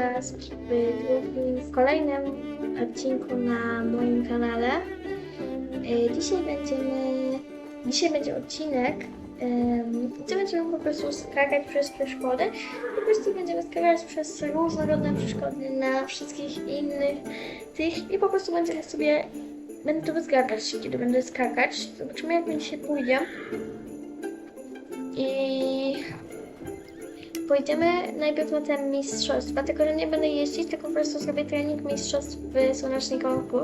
Was w, kolejnym odcinku na moim kanale. E, Dzisiaj będziemy. Dzisiaj będzie odcinek, gdzie będziemy po prostu skakać przez przeszkody. Po prostu będziemy skakać przez różnorodne przeszkody na wszystkich innych tych i po prostu będziemy sobie. Będę to się, kiedy będę skakać. Zobaczymy, jak mi dzisiaj pójdzie. I Pójdziemy najpierw na te mistrzostwa, tylko że nie będę jeździć, tylko po prostu zrobię trening mistrzostw w Słonecznej Kołku.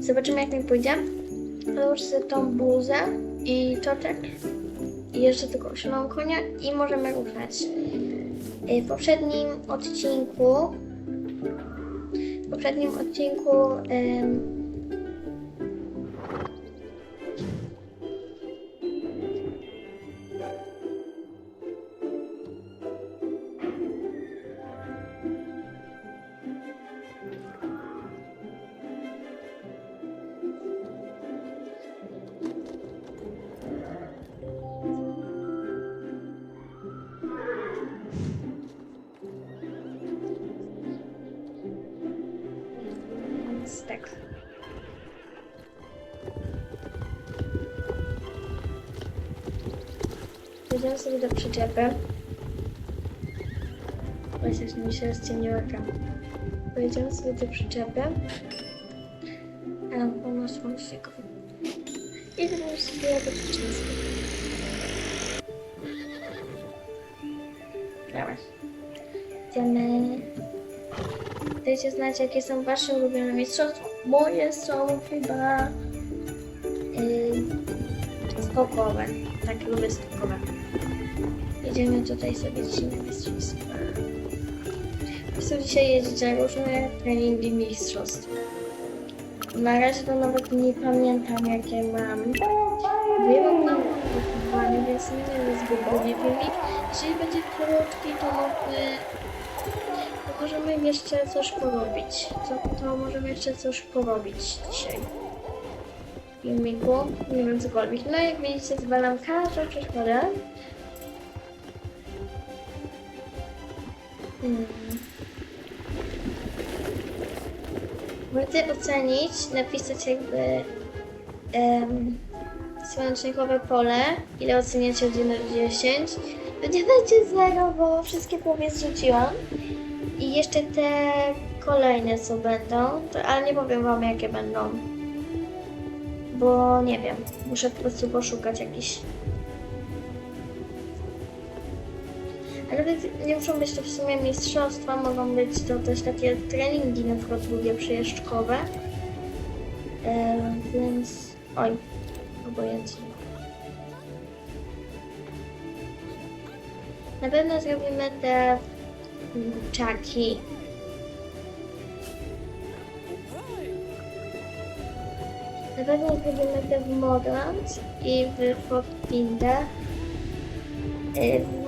Zobaczymy jak mi pójdzie. Załóż sobie tą bluzę i toczek. I jeszcze tylko osiągnął konia i możemy ruszać. Y, W poprzednim odcinku w poprzednim odcinku Wjedziemy sobie do przyczepy. Właśnie mi się rozciemniła ekran. Pojedziemy sobie do przyczepy. A, pomysł się go. I zrobimy sobie do przyczepy. Dobra. Idziemy. Dajcie znać, jakie są wasze ulubione mistrzostwa. Moje są chyba yy, skokowe. Tak, lubię skokowe. Jedziemy tutaj sobie dzisiaj na mistrzostwa. Chcę dzisiaj jeździć na różne treningi mistrzostw. Na razie to nawet nie pamiętam, jakie mam. Wiem, mam wykupowane, więc nie wiem, zbyt długi filmik. Jeśli będzie krótki, to może możemy jeszcze coś porobić. To, to możemy jeszcze coś porobić dzisiaj. Filmiku. Nie wiem cokolwiek. No jak widzicie zwalam każdą przeszkodę. Możecie ocenić, napisać jakby um, słonecznikowe pole, ile oceniacie od 1 do 10. To nie będzie 0, bo wszystkie połowie zrzuciłam. I jeszcze te kolejne co będą, to, ale nie powiem wam jakie będą. Bo nie wiem, muszę po prostu poszukać jakichś. Ale nie muszą być to w sumie mistrzostwa, mogą być to też takie treningi na przykład długie przyjeżdżkowe. E, więc oj, obojętnie. Na pewno zrobimy te czaki. Na pewno zrobimy te w Morland i w Fortpinda.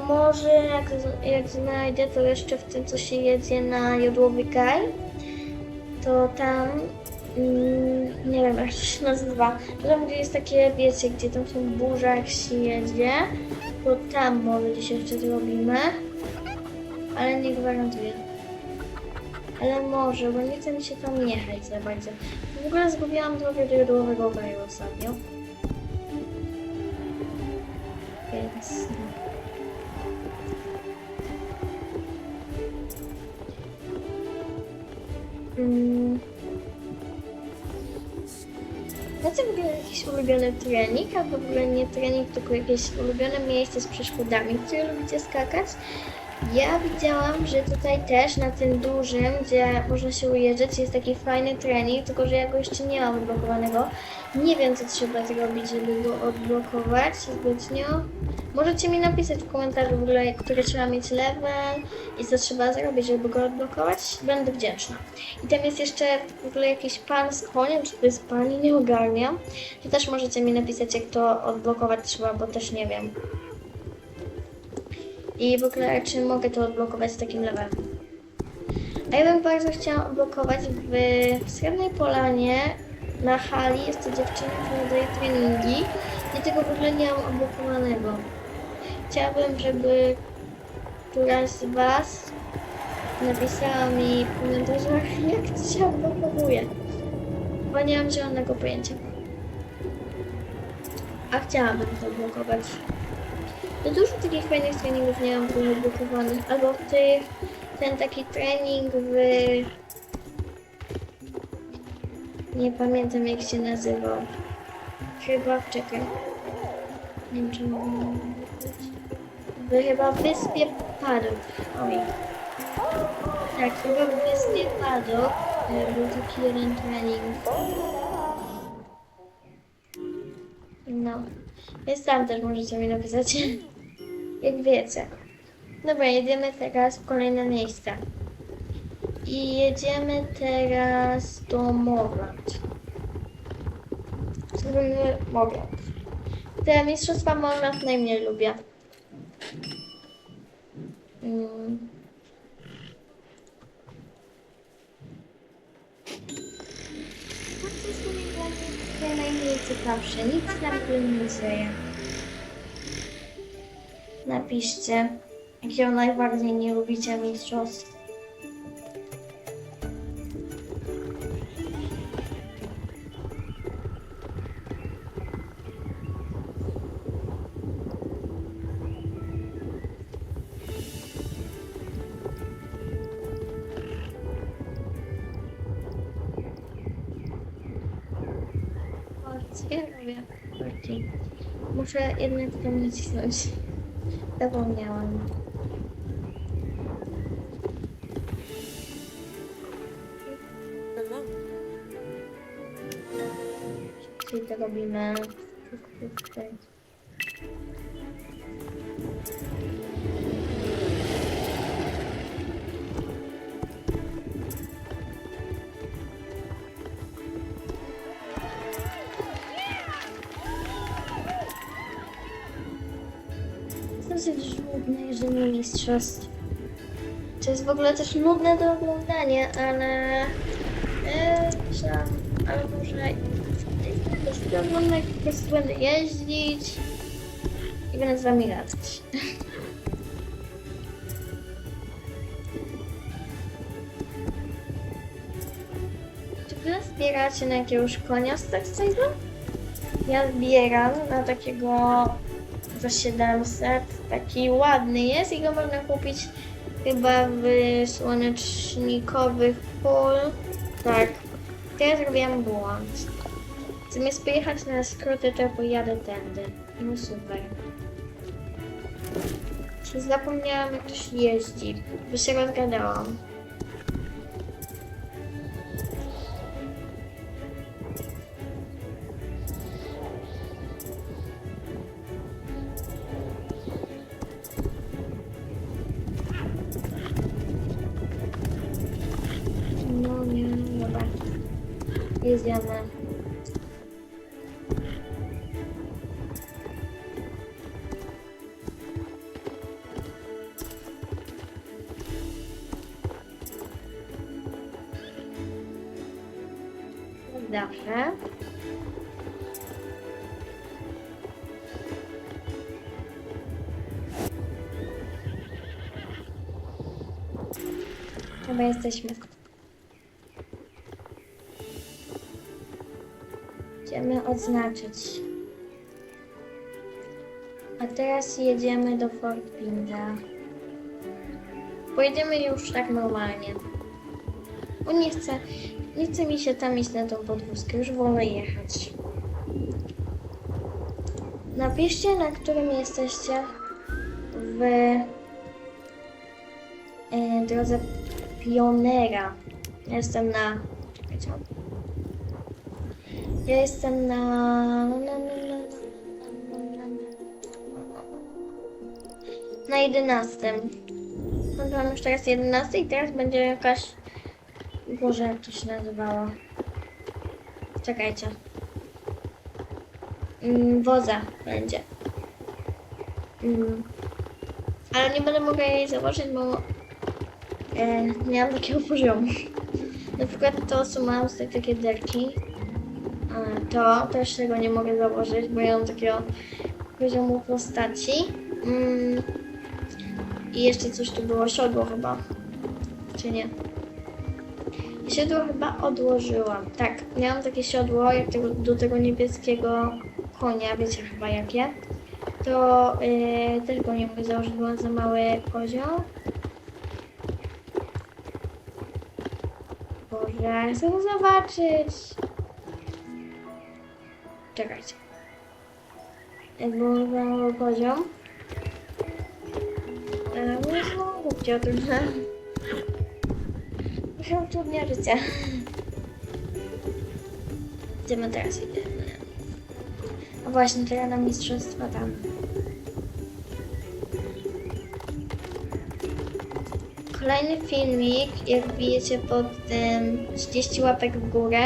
Może jak, jak znajdę to jeszcze w tym, co się jedzie na Jodłowy Kaj, to tam, mm, nie wiem jak to się nazywa, to tam gdzie jest takie, wiecie, gdzie tam są burza jak się jedzie, to tam może gdzieś jeszcze zrobimy ale nie gwarantuję. Ale może, bo nie chce mi się tam jechać za bardzo. W ogóle zgubiłam drogę do jodłowego kraju ostatnio. Więc... Mm. Macie w ogóle jakiś ulubiony trening, albo w ogóle nie trening, tylko jakieś ulubione miejsce z przeszkodami, które lubicie skakać? Ja widziałam, że tutaj też na tym dużym, gdzie można się ujeżdżać, jest taki fajny trening, tylko że ja go jeszcze nie mam odblokowanego. Nie wiem, co trzeba zrobić, żeby go odblokować zbytnio. Możecie mi napisać w komentarzu w ogóle, który trzeba mieć level i co trzeba zrobić, żeby go odblokować. Będę wdzięczna. I tam jest jeszcze w ogóle jakiś pan z koniem, czy to jest pani, nie ogarniam. To też możecie mi napisać, jak to odblokować trzeba, bo też nie wiem. I w ogóle, czy mogę to odblokować z takim levelem. A ja bym bardzo chciała odblokować w, w Srebrnej Polanie na hali. Jest to dziewczyna, która daje treningi. I tego w ogóle nie mam odblokowanego. Chciałabym, żeby któraś z Was napisała mi w komentarzach, jak to się odblokowuje. Bo nie mam zielonego pojęcia. A chciałabym to odblokować. To dużo takich fajnych treningów nie mam było odblokowanych. Albo tych, ten taki trening w... Nie pamiętam jak się nazywał. Chyba, czekaj. Nie wiem czy mogę. W chyba Wyspie Padok. Oj. Tak, chyba w Wyspie Padok e, był taki jeden trening. No. Więc tam też możecie mi napisać, jak wiecie. Dobra, jedziemy teraz w kolejne miejsce. I jedziemy teraz do Morland. Zrobimy Morland. Te mistrzostwa Morland najmniej lubię. Mm. To ciekawsze. Nic tam tu nie dzieje. Napiszcie, jakiego najbardziej nie lubicie mistrzostw. Muszę jednak to nacisnąć. Zapomniałam. Czyli to robimy. Tutaj. Mistrzostw. To jest w ogóle też nudne do oglądania, ale... E, że, ale może... Jest to oglądać, jak po prostu będę jeździć i będę z wami gadać. Czy wy zbieracie na jakiegoś konia z takiego? Ja zbieram na takiego za 700. Taki ładny jest i go można kupić chyba w słonecznikowych pól. Tak. Teraz zrobiłam błąd. Zamiast pojechać na skróty, to pojadę tędy. No super. Zapomniałam jak to się jeździ. By się rozgadałam. Dobrze. Chyba jesteśmy. Chcemy odznaczyć. A teraz jedziemy do Fort Pinda. Pojedziemy już tak normalnie. Bo nie chcę, nie chce mi się tam iść na tą podwózkę, już wolę jechać. Napiszcie, na którym jesteście w e, drodze pionera. Jestem na... Ja jestem na... na, na, na, na, na, na, na 11. Mam już teraz 11 i teraz będzie jakaś... Boże, jak to się nazywało? Czekajcie. Mm, woza będzie. Mm. Ale nie będę mogła jej założyć, bo e, nie mam takiego poziomu. Na przykład to, co mam z tej takie derki, to też tego nie mogę założyć, bo ja mam takiego poziomu postaci. Mm. I jeszcze coś tu było, siodło chyba. czy nie. Siodło chyba odłożyłam. Tak, miałam takie siodło jak tego, do tego niebieskiego konia, wiecie chyba jakie. To yy, też go nie mogę założyć, bo za mały poziom. Boże, chcę go zobaczyć. Czekajcie. Jakby mam za mały poziom. E, no znowu głupio o tym, że... Trochę utrudnia życie. Gdzie my teraz idziemy? A właśnie, to ja na mistrzostwa tam. Kolejny filmik, jak bijecie pod tym 30 łapek w górę,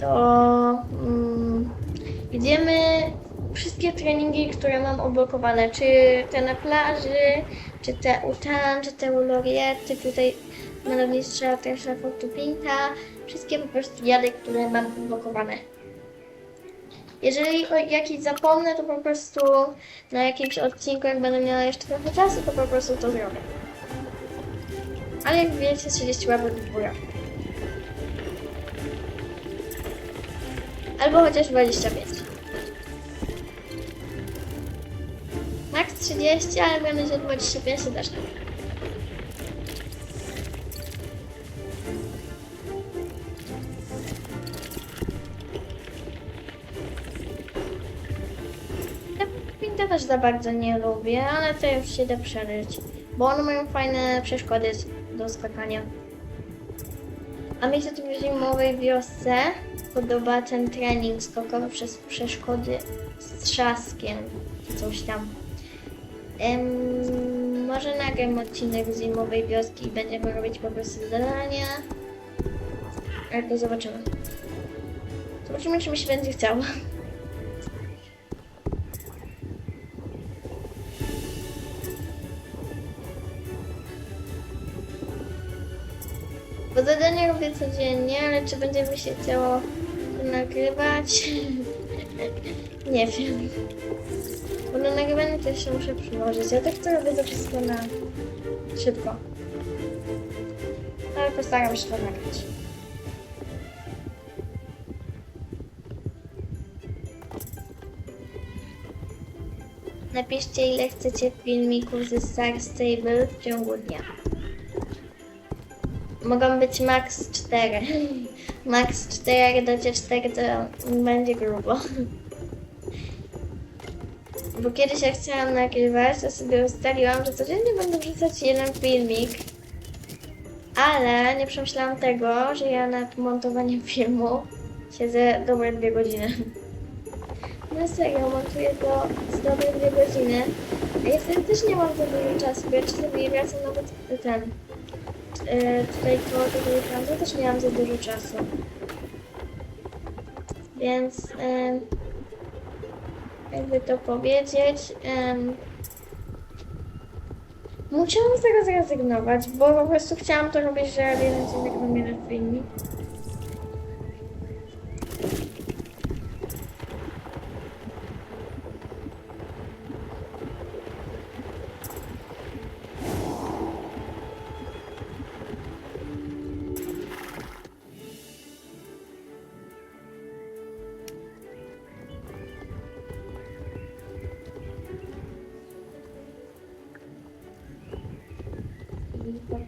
to mm, idziemy wszystkie treningi, które mam oblokowane, czy te na plaży, czy te u Tan, czy te u Loriety, tutaj malownictwa też na Fortupinta, wszystkie po prostu jady, które mam oblokowane. Jeżeli jakiś zapomnę, to po prostu na jakimś odcinku, jak będę miała jeszcze trochę czasu, to po prostu to zrobię. Ale jak wiecie, 30 łapek w górę. Albo chociaż 25. 30, ale będę się 25 to też nie. Ja też za bardzo nie lubię, ale to już się da przeżyć. Bo one mają fajne przeszkody do skakania. A mi się tu w zimowej wiosce podoba ten trening skokowy przez przeszkody z trzaskiem, coś tam. Em, może nagram odcinek z zimowej wioski i będziemy robić po prostu zadania. Ale to zobaczymy. Zobaczymy, czy mi się będzie chciało. Bo zadania robię codziennie, ale czy będzie mi się chciało nagrywać? Nie wiem. Bo na nagrywanie też się muszę przyłożyć. Ja tak to robię to wszystko na szybko. Ale postaram się to nagrać. Napiszcie ile chcecie filmików ze Star Stable w ciągu dnia. Mogą być max 4. Max 4, jak dacie 4 to będzie grubo. Bo kiedyś jak chciałam nagrywać, to sobie ustaliłam, że codziennie będę wrzucać jeden filmik. Ale nie przemyślałam tego, że ja nad montowaniem filmu siedzę dobre dwie godziny. Na serio, montuję to z dobre dwie godziny. A ja wtedy też nie mam za dużo czasu, bo ja czasami wracam nawet ten. E, Tutaj koło tego ekranu też nie mam za dużo czasu. Więc jakby to powiedzieć, musiałam z tego zrezygnować, bo po prostu chciałam to robić, że jeden dzień nagrywam jeden filmik.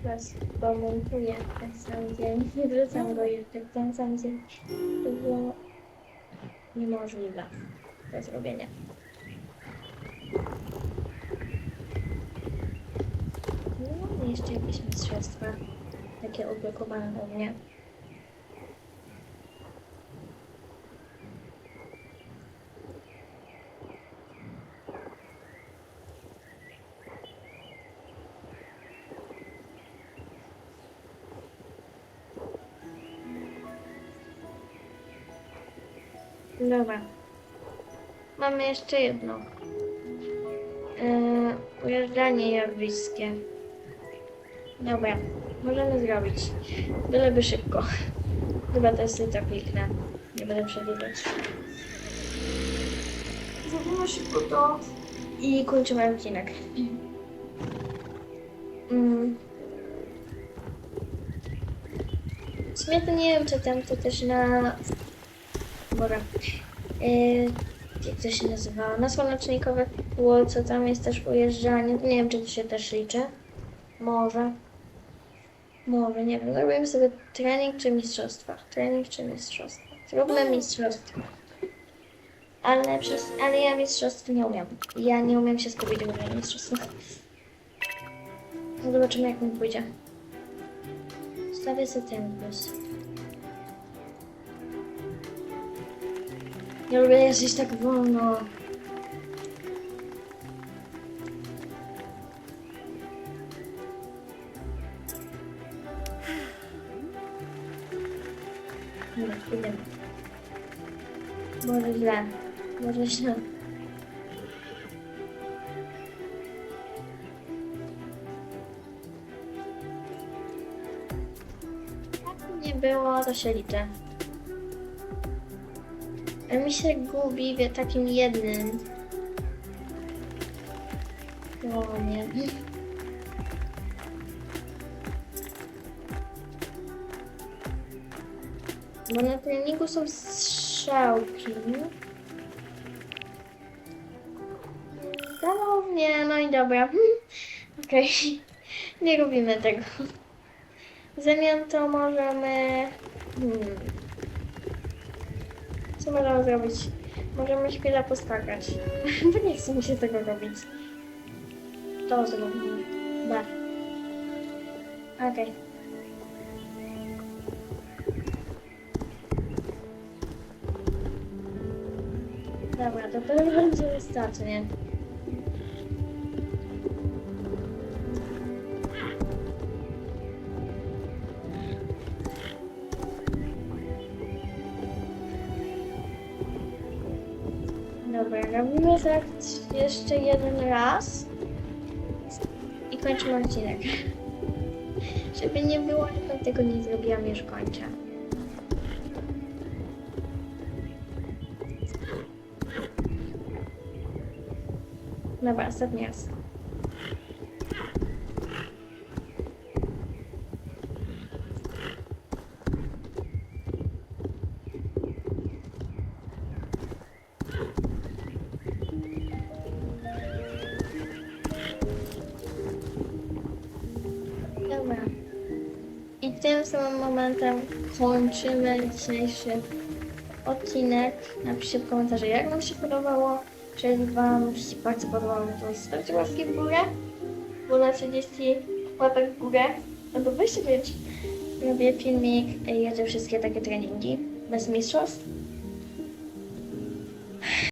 I prostu go montuję ten sam dzień. Nie wrzucam go jeszcze w ten sam dzień. To było niemożliwe do zrobienia. No, jeszcze jakieś mistrzostwa takie oblokowane u mnie. mamy jeszcze jedno. Yy, ujeżdżanie jawriskie. Dobra, możemy zrobić. Byleby szybko. Chyba to jest tylko kliknę. Nie będę przedłużać. Zrobimy szybko to. I kończymy odcinek. Mm. W sumie to nie wiem, czy tam to też na... Dobra. Yy, jak to się nazywało? Na słonecznikowe co tam jest też ujeżdżanie. Nie wiem, czy to się też liczy. Może. Może, nie wiem. Zrobimy sobie trening czy mistrzostwa. Trening czy mistrzostwa. Zróbmy mistrzostwa. Ale, przez, ale ja mistrzostw nie umiem. Ja nie umiem się skupić w ogóle na mistrzostwach. Zobaczymy jak mi pójdzie. Stawię sobie ten bus. Nie lubię jeździć tak wolno. Dobra. Może źle. Może źle. Nie było, to się liczy. Mi się gubi w takim jednym. O nie. Bo na treningu są strzałki. Ponownie, no i dobra. Okej, nie robimy tego. W zamian to możemy... Hmm. Co możemy zrobić? Możemy chwilę poskakać. Bo nie chce mi się tego robić. To zrobimy. Bar. Okej. Dobra, to to będzie wystarcznie. Dobra, robimy tak jeszcze jeden raz i kończymy odcinek. Żeby nie było, że tego nie zrobiłam, już kończę. Dobra, ostatni raz. Tym samym momentem kończymy dzisiejszy odcinek. Napiszcie w komentarzu, jak Wam się podobało. Czy Wam się bardzo podobało, to zostawcie łapki w górę. Bo na 30 łapek w górę, no to weźcie być. Robię filmik, jedzie wszystkie takie treningi bez mistrzostw.